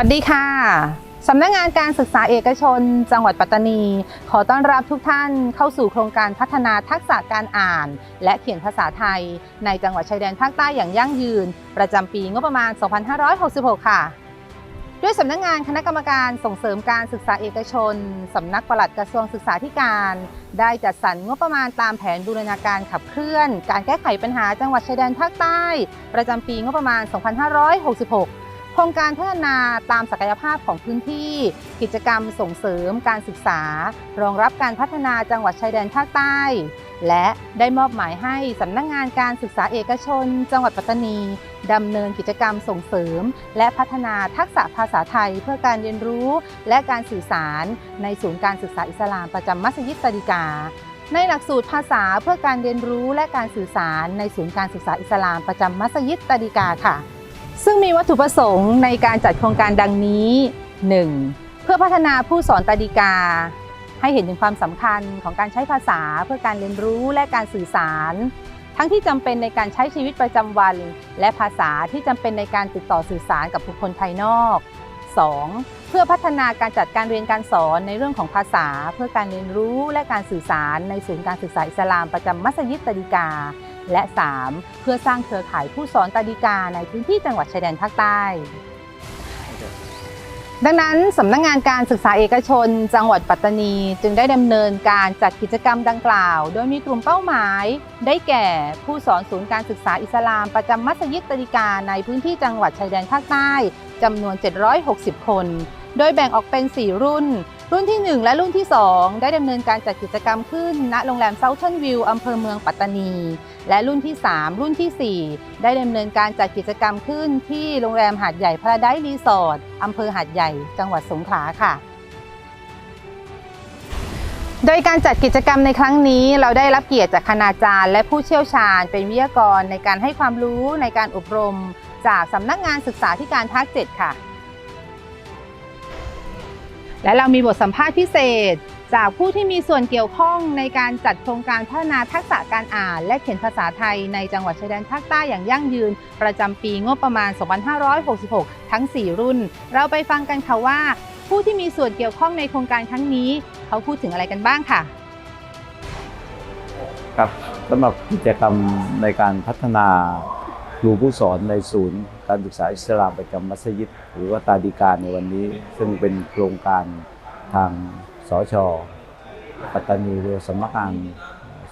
วัสดีค่ะสำนักงานการศึกษาเอกชน จังหวัดปัตตานี ขอต้อนรับทุกท่านเข้าสู่โครงการพัฒนาทักษะการอ่าน และเขียนภาษาไทย ในจังหวัดชายแดนภาคใต้อย่างยั่งยืน ประจำปีงบประมาณ 2566 ค่ะ ด้วยสำนักงานคณะกรรมการส่งเสริมการศึกษาเอกชนสำนักปลัดกระทรวงศึกษาธิการ ได้จัดสรรงบประมาณตามแผนบูรณาการขับเคลื่อน การแก้ไขปัญหาจังหวัดชายแดนภาคใต้ ประจำปีงบประมาณ 2566 ครงการพัฒนาตามศักยภาพของพื้นที่ กิจกรรมส่งเสริมการศึกษา รองรับการพัฒนาจังหวัดชายแดนภาคใต้ และได้มอบหมายให้สำนักงานการศึกษาเอกชน จังหวัดปัตตานีดำเนินกิจกรรมส่งเสริม และพัฒนาทักษะภาษาไทย เพื่อการเรียนรู้และการสื่อสาร ในศูนย์การศึกษาอิสลามประจำมัสยิดตะดิกาในหลักสูตรภาษาเพื่อการเรียนรู้และการสื่อสารในศูนย์การศึกษาอิสลามประจำมัสยิดตะดิกาค่ะ ซึ่งมีวัตถุประสงค์ในการจัดโครงการดังนี้ 1. เพื่อพัฒนาผู้สอนตาดีกา ให้เห็นถึงความสำคัญของการใช้ภาษาเพื่อการเรียนรู้และการสื่อสาร ทั้งที่จำเป็นในการใช้ชีวิตประจำวัน และภาษาที่จำเป็นในการติดต่อสื่อสารกับบุคคลภายนอก 2. เพื่อพัฒนาการจัดการเรียนการสอนในเรื่องของภาษา เพื่อการเรียนรู้และการสื่อสารในศูนย์การศึกษาอิสลามประจำมัสยิดตะดิกา และ 3. เพื่อสร้างเครือข่ายผู้สอนตาดีกาในพื้นที่จังหวัดชายแดนภาคใต้ ดังนั้นสำนักงานการศึกษาเอกชน จังหวัดปัตตานี จึงได้ดำเนินการจัดกิจกรรมดังกล่าว โดยมีกลุ่มเป้าหมาย ได้แก่ผู้สอนศูนย์การศึกษาอิสลาม ประจำมัสยิดตะดิกาในพื้นที่จังหวัดชายแดนภาคใต้จำนวน 760 คน โดยแบ่งออกเป็น 4 รุ่น รุ่นที่ 1 และรุ่นที่ 2 ได้ดำเนินการจัดกิจกรรมขึ้น ณ โรงแรมเซาท์เทิร์นวิวอำเภอเมืองปัตตานี และรุ่นที่ 3 รุ่นทีสี่4 ได้ดำเนินการจัดกิจกรรมขึ้น ที่โรงแรมหาดใหญ่พราไดซ์รีสอร์ทอำเภอหาดใหญ่ จังหวัดสงขลาค่ะ โดยการจัดกิจกรรมในครั้งนี้ เราได้รับเกียรติจากคณาจารย์ และผู้เชี่ยวชาญ เป็นวิทยากรในการให้ความรู้ในการอบรม จากสำนักงานศึกษาธิการภาค 7 ค่ะ และเรามีบทสัมภาษณ์พิเศษ จากผู้ที่มีส่วนเกี่ยวข้องในการจัดโครงการพัฒนาทักษะการอ่าน และเขียนภาษาไทยในจังหวัดชายแดนภาคใต้อย่างยั่งยืน ประจำปีงบประมาณ 2566 ทั้ง 4 รุ่น เราไปฟังกันค่ะว่า ผู้ที่มีส่วนเกี่ยวข้องในโครงการครั้งนี้ เขาพูดถึงอะไรกันบ้างค่ะ ครับสำหรับกิจกรรมในการพัฒนาครูผู้สอนในศูนย์ การศึกษาอิสลามประจำมัสยิด หรือว่าตาดีการในวันนี้ ซึ่งเป็นโครงการทางสชปัตตานีหรือสำนักงาน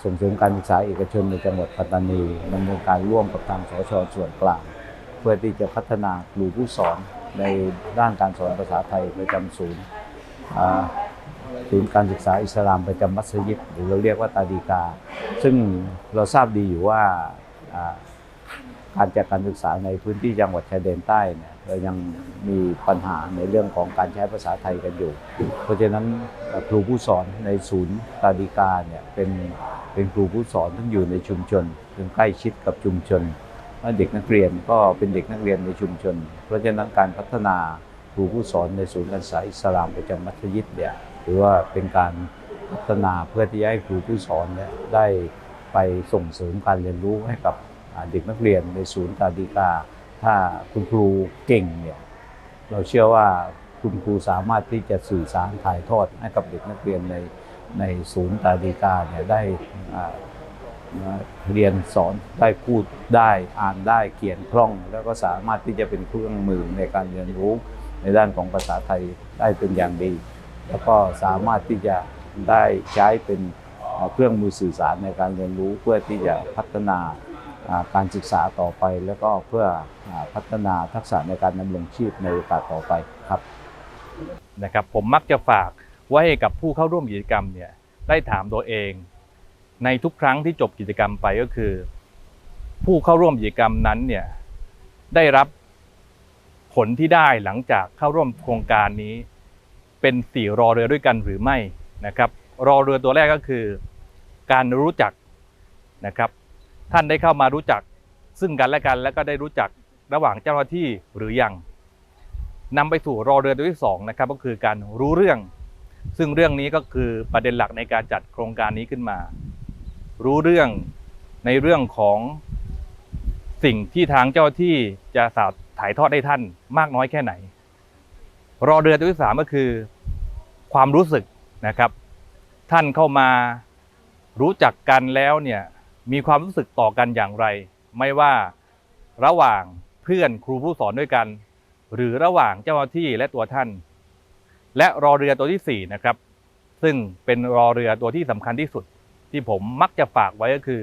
ส่งเสริมการศึกษาเอกชนในจังหวัดปัตตานีดำเนินการร่วมกับทางสชส่วนกลาง เพื่อที่จะพัฒนาครูผู้สอนในด้านการสอนภาษาไทยประจำศูนย์ศูนย์การศึกษาอิสลามประจำมัสยิดหรือเราเรียกว่าตาดีกา ซึ่งเราทราบดีอยู่ว่า การจัดการศึกษาในพื้นที่จังหวัดชายแดนใต้เนี่ยเรายังมีปัญหาในเรื่องของการใช้ภาษาไทยกันอยู่ เพราะฉะนั้นครูผู้สอนในศูนย์ตาดีกาเนี่ยเป็นเป็นครูผู้สอนที่อยู่ในชุมชนซึ่งใกล้ชิดกับชุมชนเด็กนักเรียนก็เป็นเด็กนักเรียนในชุมชน เพราะฉะนั้นการพัฒนาครูผู้สอนในศูนย์การศึกษาอิสลามประจำมัสยิดเนี่ยหรือว่าเป็นการพัฒนาเพื่อที่จะให้ครูผู้สอนเนี่ยได้ไปส่งเสริมการเรียนรู้ให้กับ เด็กนักเรียนในศูนย์ตาดีกา ถ้าคุณครูเก่งเนี่ยเราเชื่อว่าคุณครูสามารถที่จะสื่อสารถ่ายทอดให้กับเด็กนักเรียนในในศูนย์ตาดีกาเนี่ยได้เรียนสอนได้พูดได้อ่านได้เขียนคล่อง แล้วก็สามารถที่จะเป็นเครื่องมือในการเรียนรู้ในด้านของภาษาไทยได้เป็นอย่างดี แล้วก็สามารถที่จะได้ใช้เป็นเครื่องมือสื่อสารในการเรียนรู้เพื่อที่จะพัฒนา การศึกษาต่อไป แล้วก็เพื่ออพัฒนาทักษะในการดำรงชีพในโอกาสต่อไปครับนะครับผมมักจะฝากไว้กับผู้เข้าร่วมกิจกรรมเนี่ยได้ถามตัวเอง ในทุกครั้งที่จบกิจกรรมไปก็คือ ผู้เข้าร่วมกิจกรรมนั้นเนี่ยได้รับผลที่ได้หลังจากเข้าร่วมโครงการนี้เป็นสี่รอเรือด้วยกันหรือไม่นะครับ รอเรือตัวแรกก็คือ การรู้จักนะครับ ท่านได้เข้ามารู้จักซึ่งกันและกันแล้วก็ได้รู้จักระหว่างเจ้าหน้าที่หรือยังนำไปสู่รอเรือตัวที่สองนะครับก็คือการรู้เรื่อง ซึ่งเรื่องนี้ก็คือประเด็นหลักในการจัดโครงการนี้ขึ้นมา รู้เรื่องในเรื่องของสิ่งที่ทางเจ้าหน้าที่จะสาถ่ายทอดให้ท่านมากน้อยแค่ไหน รอเรือตัวที่สามก็คือ ความรู้สึกนะครับ ท่านเข้ามารู้จักกันแล้วเนี่ย มีความรู้สึกต่อกันอย่างไร ไม่ว่าระหว่างเพื่อนครูผู้สอนด้วยกัน หรือระหว่างเจ้าหน้าที่และตัวท่าน และรอเรือตัวที่สี่นะครับ ซึ่งเป็นรอเรือตัวที่สำคัญที่สุด ที่ผมมักจะฝากไว้ก็คือ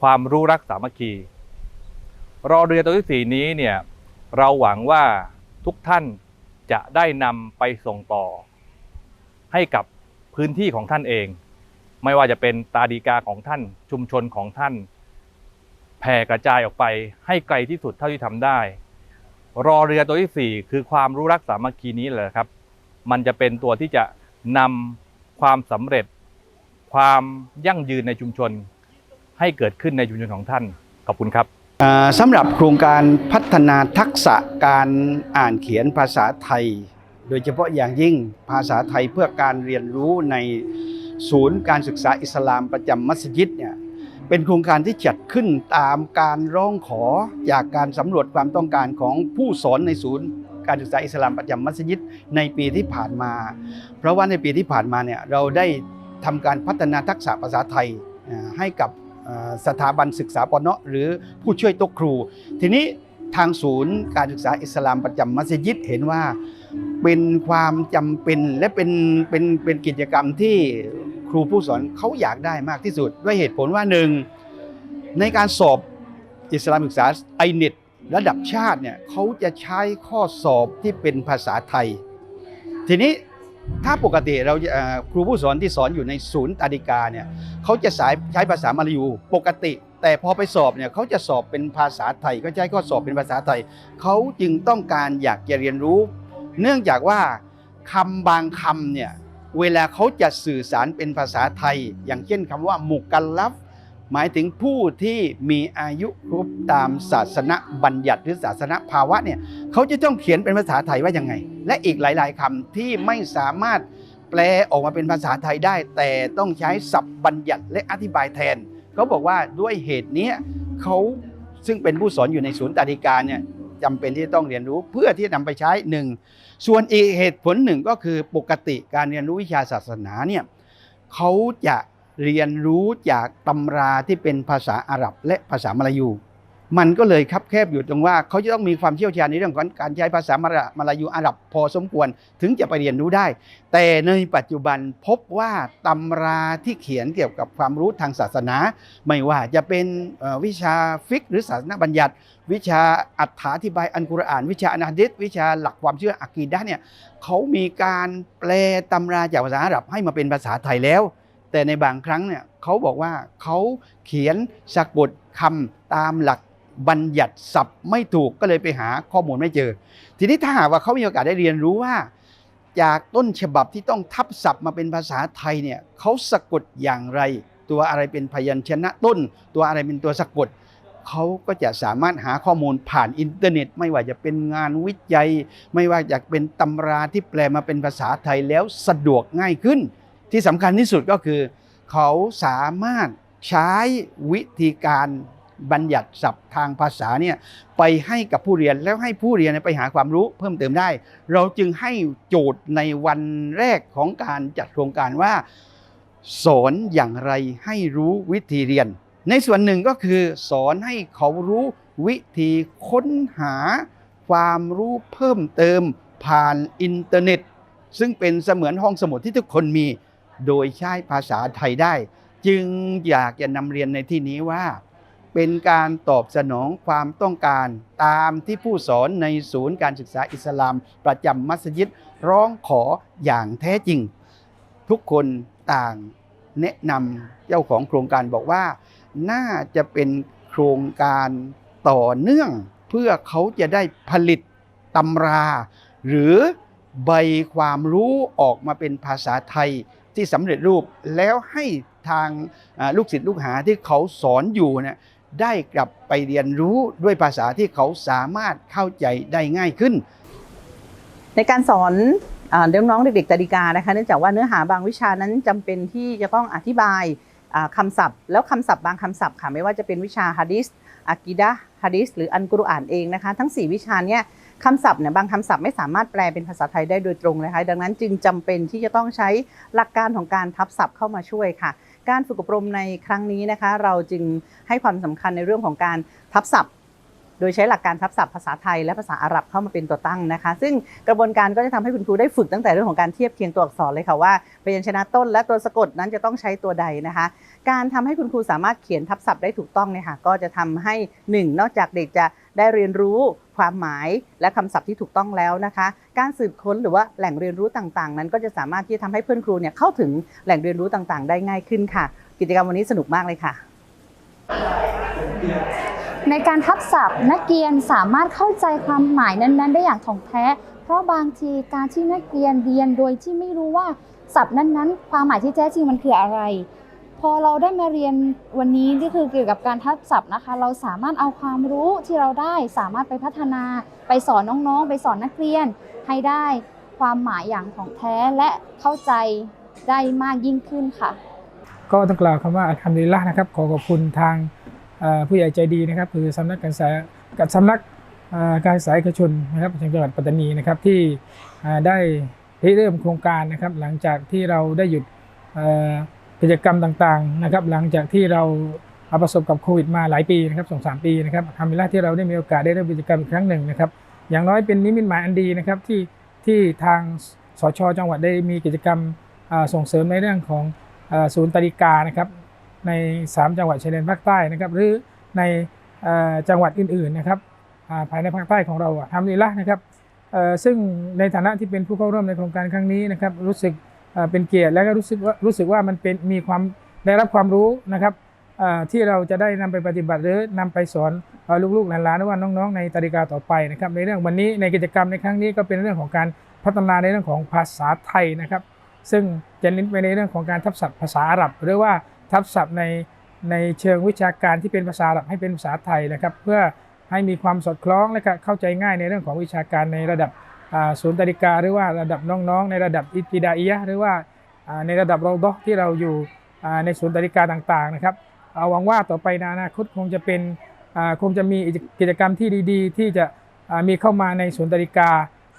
ความรู้รักสามัคคี รอเรือตัวที่สี่นี้เนี่ยเราหวังว่าทุกท่านจะได้นำไปส่งต่อ ให้กับพื้นที่ของท่านเอง ไม่ว่าจะเป็นตาดีกาของท่านชุมชนของท่าน แผ่กระจายออกไปให้ไกลที่สุดเท่าที่ทำได้ รอเรือตัวที่สี่คือความรู้รักสามัคคีนี้แหละครับ มันจะเป็นตัวที่จะนำความสำเร็จ ความยั่งยืนในชุมชน ให้เกิดขึ้นในชุมชนของท่านขอบคุณครับสำหรับโครงการพัฒนาทักษะการอ่านเขียนภาษาไทย โดยเฉพาะอย่างยิ่งภาษาไทยเพื่อการเรียนรู้ใน ศูนย์การศึกษาอิสลามประจำมัสยิดเนี่ยเป็นโครงการที่จัดขึ้นตามการร้องขอจากการสำรวจความต้องการของผู้สอนในศูนย์การศึกษาอิสลามประจำมัสยิดในปีที่ผ่านมา เพราะว่าในปีที่ผ่านมาเนี่ยเราได้ทำการพัฒนาทักษะภาษาไทยอ่าให้กับอ่าสถาบันศึกษาปนหรือผู้ช่วยโต๊ะครู ทีนี้ทางศูนย์การศึกษาอิสลามประจำมัสยิดเห็นว่าเป็นความจำเป็นและเป็นเป็นเป็นกิจกรรมที่ ครูผู้สอนเขาอยากได้มากที่สุด ด้วยเหตุผลว่าหนึ่งในการสอบอิสลามศึกษาไอเน็ตระดับชาติเนี่ยเขาจะใช้ข้อสอบที่เป็นภาษาไทย ทีนี้ถ้าปกติเราครูผู้สอนที่สอนอยู่ในศูนย์ตาดิกาเนี่ยเขาจะสายใช้ภาษามาลายูปกติ แต่พอไปสอบเนี่ยเขาจะสอบเป็นภาษาไทยก็ใช้ข้อสอบเป็นภาษาไทยเขาจึงต้องการอยากจะเรียนรู้ เนื่องจากว่าคำบางคำเนี่ย เวลาเขาจะสื่อสารเป็นภาษาไทย อย่างเช่นคำว่ามุกัลลัฟหมายถึงผู้ที่มีอายุครบตามศาสนบัญญัติหรือศาสนภาวะเนี่ยเขาจะต้องเขียนเป็นภาษาไทยว่ายังไง และอีกหลาย ๆคำที่ไม่สามารถแปลออกมาเป็นภาษาไทยได้ แต่ต้องใช้ศัพท์บัญญัติและอธิบายแทนเขาบอกว่าด้วยเหตุนี้เขาซึ่งเป็นผู้สอนอยู่ในศูนย์ตาดิการเนี่ย จำเป็นที่จะต้องเรียนรู้เพื่อที่จะนำไปใช้หนึ่งส่วนอีกเหตุผลหนึ่งก็คือปกติการเรียนรู้วิชาศาสนาเนี่ยเขาจะเรียนรู้จากตำราที่เป็นภาษาอาหรับและภาษามลายู มันก็เลยคับแคบอยู่ตรงว่าเขาจะต้องมีความเชี่ยวชาญในเรื่องของการใช้ภาษามลาาลายูอาหรับพอสมควร ถึงจะไปเรียนรู้ได้ แต่ในปัจจุบันพบว่าตำราที่เขียนเกี่ยวกับความรู้ทางศาสนา ไม่ว่าจะเป็นวิชาฟิกหรือศาสนาบัญญัติ วิชาอัฏฐาธิบายอันกุรอาน วิชาอนาดิษวิชาหลักความเชื่ออากีดะเนี่ยเขามีการแปลตำราจากภาษาอาหรับให้มาเป็นภาษาไทยแล้วแต่ในบางครั้งเนี่ยเขาบอกว่าเขาเขียนสะกดคำตามหลัก บัญญัติศัพท์ไม่ถูกก็เลยไปหาข้อมูลไม่เจอ ทีนี้ถ้าหากว่าเขามีโอกาสได้เรียนรู้ว่า จากต้นฉบับที่ต้องทับศัพท์มาเป็นภาษาไทยเนี่ยเขาสะกดอย่างไร ตัวอะไรเป็นพยัญชนะต้น ตัวอะไรเป็นตัวสะกดเขาก็จะสามารถหาข้อมูลผ่านอินเทอร์เน็ต ไม่ว่าจะเป็นงานวิจัย ไม่ว่าจะเป็นตำราที่แปลมาเป็นภาษาไทยแล้วสะดวกง่ายขึ้น ที่สำคัญที่สุดก็คือ เขาสามารถใช้วิธีการ บัญญัติศัพท์ทางภาษาเนี่ยไปให้กับผู้เรียนแล้วให้ผู้เรียนไปหาความรู้เพิ่มเติมได้ เราจึงให้โจทย์ในวันแรกของการจัดโครงการว่า สอนอย่างไรให้รู้วิธีเรียน ในส่วนหนึ่งก็คือสอนให้เขารู้วิธีค้นหาความรู้เพิ่มเติมผ่านอินเทอร์เน็ต ซึ่งเป็นเสมือนห้องสมุดที่ทุกคนมีโดยใช้ภาษาไทยได้ จึงอยากจะนำเรียนในที่นี้ว่า เป็นการตอบสนองความต้องการตามที่ผู้สอนในศูนย์การศึกษาอิสลาม ประจำมัสยิดร้องขออย่างแท้จริง ทุกคนต่างแนะนำเจ้าของโครงการบอกว่า น่าจะเป็นโครงการต่อเนื่อง เพื่อเขาจะได้ผลิตตำรา หรือใบความรู้ออกมาเป็นภาษาไทยที่สำเร็จรูปแล้วให้ทางลูกศิษย์ลูกหาที่เขาสอนอยู่เนี่ย ได้กลับไปเรียนรู้ด้วยภาษาที่เขาสามารถเข้าใจได้ง่ายขึ้น ในการสอนอ่าน้องเด็กๆตาดิกานะคะเนื่องจากว่าเนื้อหาบางวิชานั้นจำเป็นที่จะต้องอธิบายอ่าคำศัพท์ แล้วคำศัพท์บางคำศัพท์ค่ะไม่ว่าจะเป็นวิชาฮะดิษอากีดะฮะดิษหรืออันกุรอานเองนะคะ ทั้ง 4 วิชาเนี้คำศัพท์เนี่ยบางคำศัพท์ไม่สามารถแปลเป็นภาษาไทยได้โดยตรงนะคะดังนั้นจึงจำเป็นที่จะต้องใช้หลักการของการทับศัพท์เข้ามาช่วยค่ะ การฝึกอบรมในครั้งนี้นะคะ เราจึงให้ความสำคัญในเรื่องของการทับศัพท์ โดยใช้หลักการทับศัพท์ภาษาไทยและภาษาอาหรับเข้ามาเป็นตัวตั้งนะคะ ซึ่งกระบวนการก็จะทำให้คุณครูได้ฝึกตั้งแต่เรื่องของการเทียบเคียงตัวอักษรเลยค่ะว่าพยัญชนะต้นและตัวสะกดนั้นจะต้องใช้ตัวใดนะคะ การทำให้คุณครูสามารถเขียนทับศัพท์ได้ถูกต้องเนี่ยค่ะก็จะทำให้หนึ่งนอกจากเด็กจะได้เรียนรู้ ความหมายและคำศัพท์ที่ถูกต้องแล้วนะคะ การสืบค้นหรือว่าแหล่งเรียนรู้ต่างๆ นั้น ก็จะสามารถที่จะทำให้เพื่อนครูเนี่ยเข้าถึงแหล่งเรียนรู้ต่างๆ ได้ง่ายขึ้นค่ะ กิจกรรมวันนี้สนุกมากเลยค่ะในการทับศัพท์นักเรียนสามารถเข้าใจความหมายนั้น ๆ ได้อย่างถ่องแท้ เพราะบางทีการที่นักเรียนเรียนโดยที่ไม่รู้ว่าศัพท์นั้นๆ ความหมายที่แท้จริงมันคืออะไร พอเราได้มาเรียนวันนี้ที่คือเกี่ยวกับการทับศัพท์นะคะ เราสามารถเอาความรู้ที่เราได้สามารถไปพัฒนาไปสอนน้องๆ ไปสอนนักเรียน ให้ได้ความหมายอย่างถ่องแท้และเข้าใจได้มากยิ่งขึ้นค่ะ ก็ต้องกล่าวคำว่าอัลฮัมดุลิลละห์นะครับ ขอขอบคุณทางผู้ใหญ่ใจดีนะครับ คือสำนักการศึกษากับสำนักการศึกษาเอกชนนะครับจังหวัดปัตตานีนะครับที่ได้เริ่มโครงการนะครับ หลังจากที่เราได้หยุด กิจกรรมต่างๆนะครับหลังจากที่เราอาประสบกับโควิดมาหลายปีนะครับสองสามปีนะครับทำให้ที่เราได้มีโอกาสได้ริ่มกิจกรรมอีกครั้งหนึ่งนะครับอย่างน้อยเป็นนิมิตหมายอันดีนะครับที่ที่ทางสชจังหวัดได้มีกิจกรรมส่งเสริมในเรื่องของศูนย์ตริกานะครับใน 3 จังหวัดชายแดนภาคใต้นะครับหรือในจังหวัดอื่นๆนะครับภายในภาคใต้ของเราทำดีละนะครับซึ่งในฐานะที่เป็นผู้เข้าร่วมในโครงการครั้งนี้นะครับรู้สึก เป็นเกียรติและก็รู้สึกว่ารู้สึกว่ามันเป็นมีความได้รับความรู้นะครับที่เราจะได้นำไปปฏิบัติหรือนำไปสอนลูกๆหลานๆหรือว่าน้องๆในตริกาต่อไปนะครับ ในเรื่องวันนี้ในกิจกรรมในครั้งนี้ก็เป็นเรื่องของการพัฒนาในเรื่องของภาษาไทยนะครับ ซึ่งจะเน้นไปในเรื่องของการทับศัพท์ภาษาอาหรับ หรือว่าทับศัพท์ในในเชิงวิชาการที่เป็นภาษาอาหรับให้เป็นภาษาไทยนะครับ เพื่อให้มีความสอดคล้องและก็เข้าใจง่ายในเรื่องของวิชาการในระดับ ศูนย์ตริกาหรือว่าระดับน้องๆ ในระดับอิติดาอียะหรือว่าในระดับเราดอที่เราอยู่ในศูนย์ตริกาต่างๆนะครับเอาหวังว่าต่อไปในอนาคตคงจะเป็นคงจะมีกิจกรรมที่ดีๆ ที่จะมีเข้ามาในศูนย์ตริกา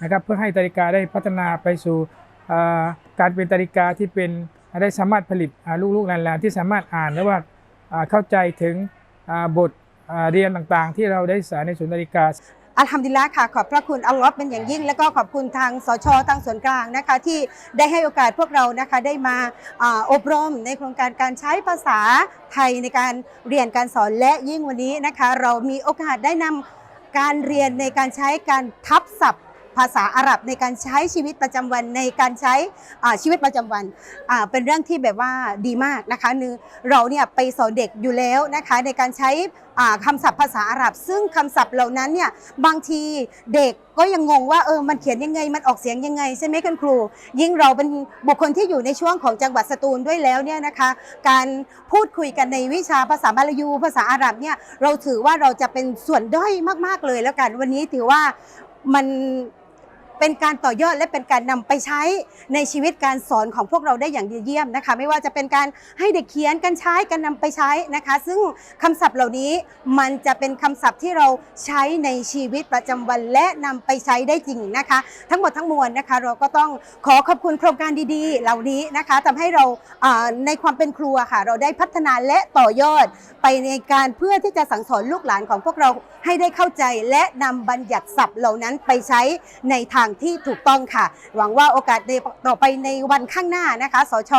นะครับเพื่อให้ตริกาได้พัฒนาไปสู่การเป็นตริกาที่เป็นได้สามารถผลิตอ่าลูกๆหลานๆที่สามารถอ่านและว่าเข้าใจถึงบทเรียนต่างๆ ที่เราได้ศึกษาในศูนย์นาฬิกา อัลฮัมดุลิลละค่ะขอบพระคุณอัลลอฮ์เป็นอย่างยิ่ง แล้วก็ขอบคุณทางสชทางส่วนกลางนะคะที่ได้ให้โอกาสพวกเรานะคะได้มาอาอบรมในโครงการการใช้ภาษาไทยในการเรียนการสอนและยิ่งวันนี้นะคะ เรามีโอกาสได้นำการเรียนในการใช้การทับศัพท์ ภาษาอาหรับในการใช้ชีวิตประจำวันในการใช้ชีวิตประจำวันเป็นเรื่องที่แบบว่าดีมากนะคะนึเราเนี่ยไปสอนเด็กอยู่แล้วนะคะในการใช้อ่าคำศัพท์ภาษาอาหรับ ซึ่งคำศัพท์เหล่านั้นเนี่ยบางทีเด็กก็ยังงงว่าเออมันเขียนยังไงมันออกเสียงยังไงใช่ไหมคุณครู ยิ่งเราเป็นบุคคลที่อยู่ในช่วงของจังหวัดสตูลด้วยแล้วเนี่ยนะคะ การพูดคุยกันในวิชาภาษาบาลายู ภาษาอาหรับเนี่ยเราถือว่าเราจะเป็นส่วนด้อยมาก ๆเลยแล้วกันวันนี้ถือว่ามัน เป็นการต่อยอดและเป็นการนำไปใช้ในชีวิตการสอนของพวกเราได้อย่างดีเยี่ยมนะคะ ไม่ว่าจะเป็นการให้เด็กเขียนการใช้การนำไปใช้นะคะ ซึ่งคำศัพท์เหล่านี้มันจะเป็นคำศัพท์ที่เราใช้ในชีวิตประจำวันและนำไปใช้ได้จริงนะคะ ทั้งหมดทั้งมวลนะคะ เราก็ต้องขอขอบคุณโครงการดี ๆ เหล่านี้นะคะทำให้เราในความเป็นครัวค่ะ เราได้พัฒนาและต่อยอดไปในการเพื่อที่จะสั่งสอนลูกหลานของพวกเราให้ได้เข้าใจและนำบัญญัติศัพท์เหล่านั้นไปใช้ในทางที่ถูกต้องค่ะ หวังว่าโอกาสในต่อไปในวันข้างหน้านะคะ สช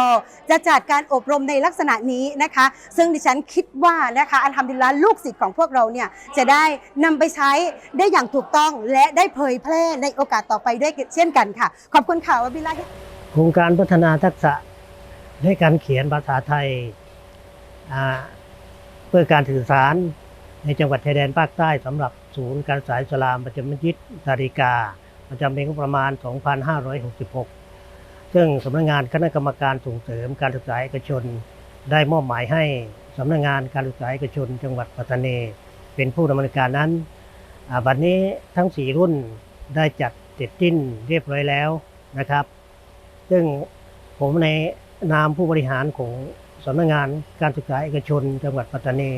จะจัดการอบรมในลักษณะนี้นะคะ ซึ่งดิฉันคิดว่านะคะอันทำดิลละลูกศิษย์ของพวกเราเนี่ยจะได้นำไปใช้ได้อย่างถูกต้องและได้เผยแพร่ในโอกาสต่อไปด้วยเช่นกันค่ะ ขอบคุณค่ะวบิลาฮิโครงการพัฒนาทักษะให้การเขียนภาษาไทยเพื่อการสื่อสารในจังหวัดชายแดนภาคใต้สำหรับศูนย์การศึกษาอิสลามประจำมัสยิดตาริกา ประจำปีงบประมาณ 2566 ซึ่งสำนักงานคณะกรรมการส่งเสริมการศึกษาเอกชน ได้มอบหมายให้สำนักงานการศึกษาเอกชน จังหวัดปัตตานีเป็นผู้ดำเนินการนั้นบัดนี้ทั้ง 4 รุ่นได้จัดเสร็จสิ้นเรียบร้อยแล้วนะครับ ซึ่งผมในนามผู้บริหารของสำนักงานการศึกษาเอกชน จังหวัดปัตตานี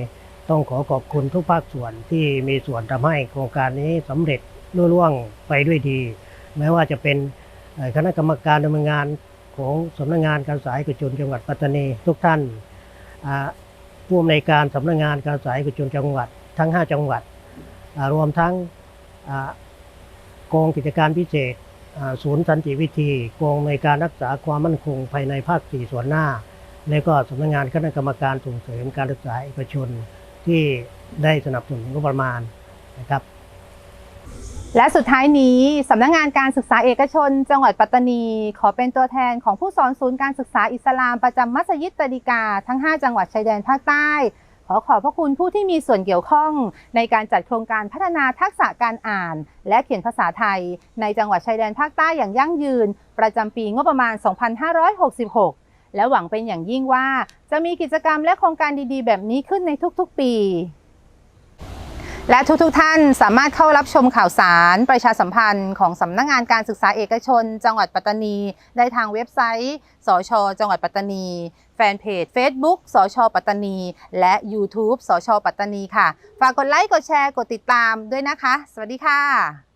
ต้องขอขอบคุณทุกภาคส่วนที่มีส่วนทำให้โครงการนี้สำเร็จ ลุล่วงไปด้วยดี แม้ว่าจะเป็นคณะกรรมการดำเนินงานของสำนักงานการศึกษาเอกชนจังหวัดปัตตานีทุกท่านผู้อำนวยการสำนักงานการศึกษาเอกชนจังหวัดทั้ง 5 จังหวัด รวมทั้งกองกิจการพิเศษศูนย์สันติวิธีกองในการรักษาความมั่นคงภายในภาค4ส่วนหน้า และก็สำนักงานคณะกรรมการส่งเสริมการศึกษาเอกชนที่ได้สนับสนุนงบประมาณนะครับ และสุดท้ายนี้สำนักงงานการศึกษาเอกชน จังหวัดปัตตานี ขอเป็นตัวแทนของผู้สอนศูนย์การศึกษาอิสลามประจำมัสยิดตะดิกา ทั้ง 5 จังหวัดชายแดนภาคใต้ ขอขอบพระคุณผู้ที่มีส่วนเกี่ยวข้อง ในการจัดโครงการพัฒนาทักษะการอ่าน และเขียนภาษาไทย ในจังหวัดชายแดนภาคใต้อย่างยั่งยืน ประจำปีงบประมาณ 2566และหวังเป็นอย่างยิ่งว่าจะมีกิจกรรมและโครงการดีๆ แบบนี้ขึ้นในทุกๆ ปี และทุกๆทท่านสามารถเข้ารับชมข่าวสารประชาสัมพันธ์ของสำนักงานการศึกษาเอกชน จังหวัดปัตตานี ได้ทางเว็บไซต์ สช จังหวัดปัตตานี แฟนเพจ Facebook สช ปัตตานี และ YouTube สช ปัตตานีค่ะ ฝากกดไลค์ กดแชร์ กดติดตามด้วยนะคะ สวัสดีค่ะ